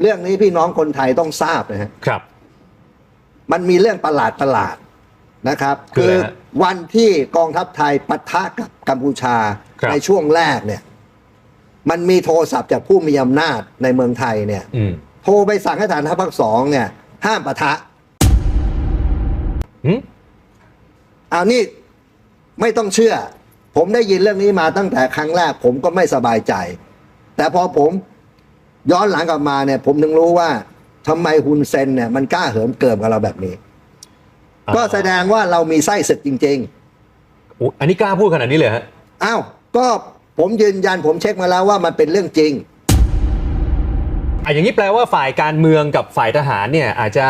เรื่องนี้พี่น้องคนไทยต้องทราบนะฮะครับ มันมีเรื่องประหลาดประหลาดนะครับ คืออะไรฮะวันที่กองทัพไทยปะทะกับกัมพูชาครับในช่วงแรกเนี่ย มันมีโทรศัพท์จากผู้มีอำนาจในเมืองไทยเนี่ยอืมโทรไปสั่งให้ฐานทัพภาคสองเนี่ย ห้ามปะทะหึเอานี่ไม่ต้องเชื่อ ผมได้ยินเรื่องนี้มาตั้งแต่ครั้งแรก ผมก็ไม่สบายใจ แต่พอผม ย้อนหลังกลับมาเนี่ย ผมถึงรู้ว่าทำไมฮุนเซนเนี่ยมันกล้าเหิมเกิมกับเราแบบนี้ ก็แสดงว่าเรามีไส้ศึกจริงอุ๊ยอันนี้กล้าพูดขนาดนี้เลยฮะๆอ้าวก็ผมยืนยันผมเช็คมาแล้วว่ามันเป็นเรื่องจริงอะอย่างนี้แปลว่าฝ่ายการเมืองกับฝ่ายทหารเนี่ย อาจจะ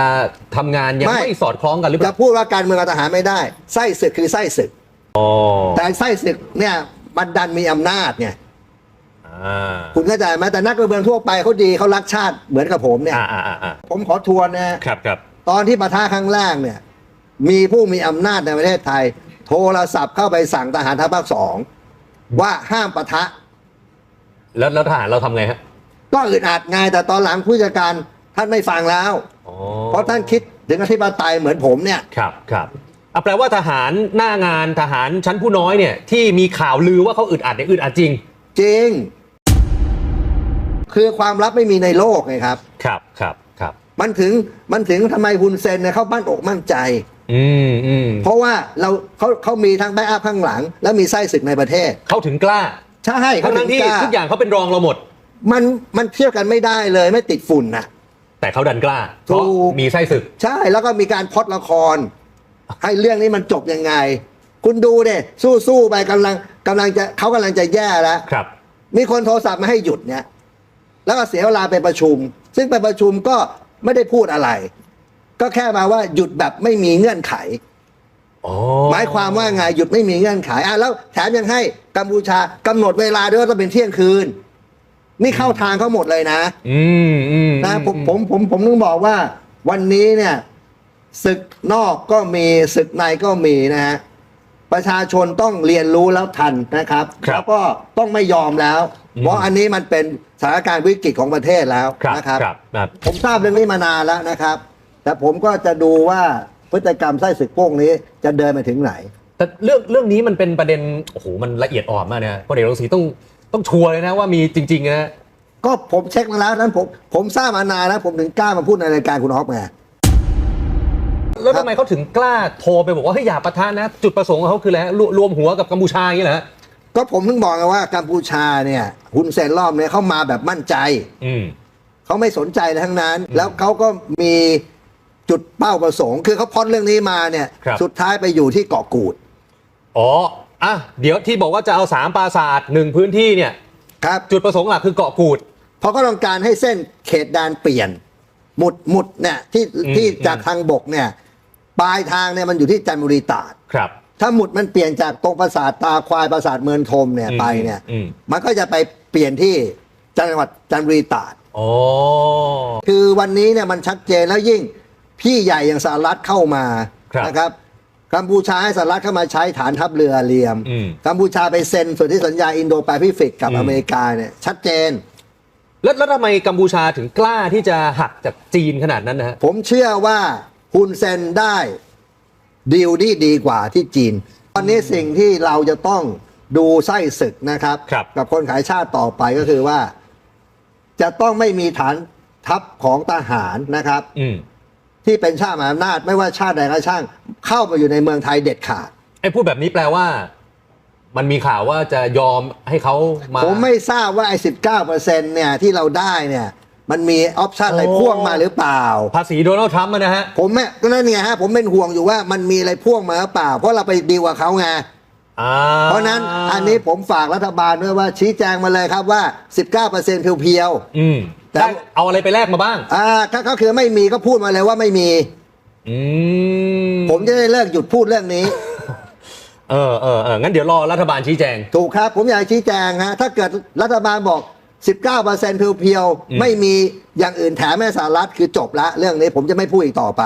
ทำงานยังไม่ไม่สอดคล้องกันหรือเปจะล่าพูดว่าการเมืองกับทหารไม่ได้ไส้ศึกคือไส้ศึกอ๋อแต่ไส้ศึกเนี่ยมันดันมีอำนาจไงอ่า คุณเข้าใจไหมแต่นักการเมืองทั่วไปเขาดีเขารักชาติเหมือนกับผมเนี่ยอ่าอ่าอ่าอ่าผมขอทวนนะครับครับตอนที่ปะทะครั้งแรกเนี่ย มีผู้มีอำนาจในประเทศไทย โทรศัพท์เข้าไปสั่งทหารทัพภาคสองว่าห้ามปะทะ แล้วแล้วทหารเราทำไงฮะก็อึดอัดไงแต่ตอนหลังผู้จัดการท่านไม่ฟังแล้วอ๋อเพราะท่านคิดถึงอธิปไตยเหมือนผมเนี่ยครับครับอะแปลว่าทหารหน้างานทหารชั้นผู้น้อยเนี่ย ที่มีข่าวลือว่าเขาอึดอัดเนี่ยอึดอัดจริง จริง คือความลับไม่มีในโลกไงครับ ครับครับครับ มันถึงมันถึงทำไมฮุนเซนเนี่ยเขาบ้านอกมั่นใจ อืมอืมเพราะว่าเราเขาเขามีทั้งแบ็กอัพข้างหลัง แล้วมีไส้ศึกในประเทศ เขาถึงกล้าใช่เขาทั้งถึทั้งงที่กล้าทุกอย่างเขาเป็นรองเราหมด มันมันเทียบกันไม่ได้เลยไม่ติดฝุ่นน่ะแต่เขาดันกล้าเพถูราะกมีไส้ศึก ใช่แล้วก็มีการพล็อดละคร ให้เรื่องนี้มันจบยังไง คุณดูเด้สู้สู้ๆไปกำลังกำลังจะเขากำลังจะแย่แล้ว ครับ มีคนโทรศัพท์มาให้หยุดเนี่ย แล้วก็เสียเวลาไปประชุม ซึ่งไปประชุมก็ไม่ได้พูดอะไร ก็แค่มาว่าหยุดแบบไม่มีเงื่อนไขอ๋อหมายความว่าไงหยุดไม่มีเงื่อนไขอะแล้วแถมยังให้กัมพูชากำหนดเวลาด้วยว่าต้องเป็นเที่ยงคืน นี่เข้าทางเขาหมดเลยนะ อืมอืมนะผมอืผมผมผมต้องบอกว่า วันนี้เนี่ยศึกนอกก็มีศึกในก็มีนะฮะ ประชาชนต้องเรียนรู้แล้วทันนะครับครับแล้วก็ต้องไม่ยอมแล้ว อืม เพราะอันนี้มันเป็นสถานการณ์วิกฤตของประเทศแล้วครับนะครับ ครับครับ ผมทราบเรื่องนี้มานานแล้วนะครับ แต่ผมก็จะดูว่าพฤติกรรมไส้ศึกพวกนี้จะเดินไปถึงไหน แต่เรื่องเรื่องนี้มันเป็นประเด็นโอ้โหมันละเอียดอ่อนมากนะพลเอกรังสีต้องต้องชัวร์เลยนะว่ามีจริงๆนะ ก็ผมเช็คมาแล้วนั้นผมผมทราบมานานแล้วผมถึงกล้ามาพูดในรายการคุณฮอปไง แล้วครับทำไมเขาถึงกล้าโทรไปบอกว่าเฮ้ยอย่าปะทะนะ จุดประสงค์ของเขาคืออะไรฮะรวรวมหัวกับกัมพูชาอย่างนี้เหรอฮะก็ผมถึงบอกไงว่ากัมพูชาเนี่ยฮุนเซนรอบเนี่ยเขามาแบบมั่นใจ อืม เขาไม่สนใจทั้งนั้น แล้วเขาก็มีจุดเป้าประสงค์ คือเขาพล็อดเรื่องนี้มาเนี่ย ครับ สุดท้ายไปอยู่ที่เกาะกูดอ๋ออะเดี๋ยวที่บอกว่าจะเอาสามปราสาทหนึ่งพื้นที่เนี่ย ครับ จุดประสงค์หลักคือเกาะกูด เพราะเขาต้องการให้เส้นเขตแดนเปลี่ยน หมุดหมุดเนี่ยที่อืมที่อืมจากทางบกเนี่ย ปลายทางเนี่ยมันอยู่ที่จันทบุรีตราด ครับ ถ้าหมุดมันเปลี่ยนจากตรงปราสาทตาควายปราสาทเมืองทมเนี่ยอืมไปเนี่ย อืม มันก็จะไปเปลี่ยนที่จังหวัดจันทบุรีตราดอ๋อคือวันนี้เนี่ยมันชัดเจนแล้วยิ่งพี่ใหญ่อย่างสหรัฐเข้ามาครับนะครับกัมพูชาให้สหรัฐเข้ามาใช้ฐานทัพเรือเรียมอืมกัมพูชาไปเซ็นส่วนที่สัญญาอินโดแปซิฟิกกับอืม อเมริกาเนี่ยชัดเจน แล้วแล้วทำไมกัมพูชาถึงกล้าที่จะหักจากจีนขนาดนั้นนะฮะ ผมเชื่อว่า ฮุนเซนได้ดีลที่ดีกว่าที่จีน ตอนนี้สิ่งที่เราจะต้องดูไส้ศึกนะครับครับกับคนขายชาติต่อไปก็คือว่า จะต้องไม่มีฐานทัพของทหารนะครับอืมที่เป็นชาติมหาอำนาจไม่ว่าชาติใดก็ช่าง เข้ามาอยู่ในเมืองไทยเด็ดขาดไอ้พูดแบบนี้แปลว่า มันมีข่าวว่าจะยอมให้เขามา ผมไม่ทราบว่าไอ้สิบเก้าเปอร์เซ็นเนี่ยที่เราได้เนี่ย มันมีออปชันอะไรโอ้พ่วงมาหรือเปล่า ภาษีโดนัลด์ทรัมป์อะนะฮะ ผมแม่ก็นั่นไงฮะผมเป็นห่วงอยู่ว่ามันมีอะไรพ่วงมาหรือเปล่า เพราะเราไปดีลกับเขาไงอ่าเพราะฉะนั้นอันนี้ผมฝากรัฐบาลด้วยว่าชี้แจงมาเลยครับว่า 19%เพียวอืมแต่ได้เอาอะไรไปแลกมาบ้างๆอ่า ถ้าก็คือไม่มีก็พูดมาเลยว่าไม่มีอืมผมจะได้เลิกหยุดพูดเรื่องนี้เออเออเอองั้นเดี๋ยวรอรัฐบาลชี้แจง ถูกครับ ผมอยากชี้แจงฮะ ถ้าเกิดรัฐบาลบอก 19%เพียวอืมๆไม่มีอย่างอื่นแถมแม่สหรัฐคือจบละเรื่องนี้ผมจะไม่พูดอีกต่อไป